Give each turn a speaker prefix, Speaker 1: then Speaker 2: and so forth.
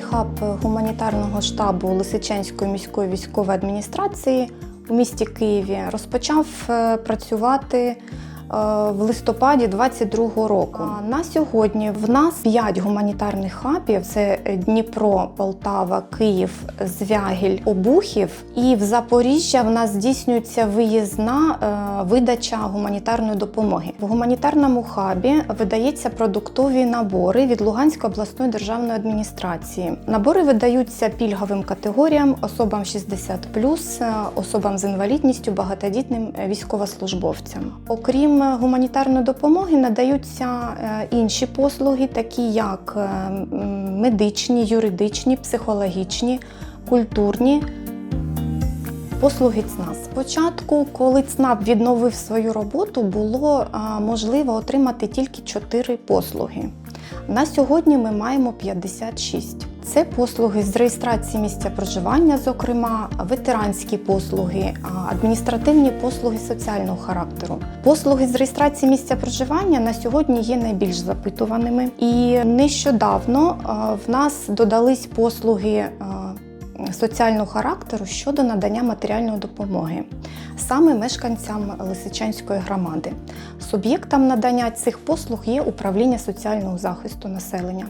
Speaker 1: хаб гуманітарного штабу Лисичанської міської військової адміністрації у місті Києві розпочав е, працювати в листопаді 22-го року. На сьогодні в нас 5 гуманітарних хабів: це Дніпро, Полтава, Київ, Звягіль, Обухів. І в Запоріжжя в нас здійснюється виїзна е, видача гуманітарної допомоги. В гуманітарному хабі видається продуктові набори від Луганської обласної державної адміністрації. Набори видаються пільговим категоріям, особам 60+, е, особам з інвалідністю, багатодітним е, військовослужбовцям. Окрім е, гуманітарної допомоги, надаються е, інші послуги, такі як е, медичні, юридичні, психологічні, культурні. Послуги ЦНАП. Спочатку, коли ЦНАП відновив свою роботу, було можливо отримати тільки 4 послуги. На сьогодні ми маємо 56. Це послуги з реєстрації місця проживання, зокрема, ветеранські послуги, адміністративні послуги соціального характеру. Послуги з реєстрації місця проживання на сьогодні є найбільш запитуваними. І нещодавно в нас додались послуги. соціального характеру щодо надання матеріальної допомоги саме мешканцям Лисичанської громади. Суб'єктом надання цих послуг є управління соціального захисту населення.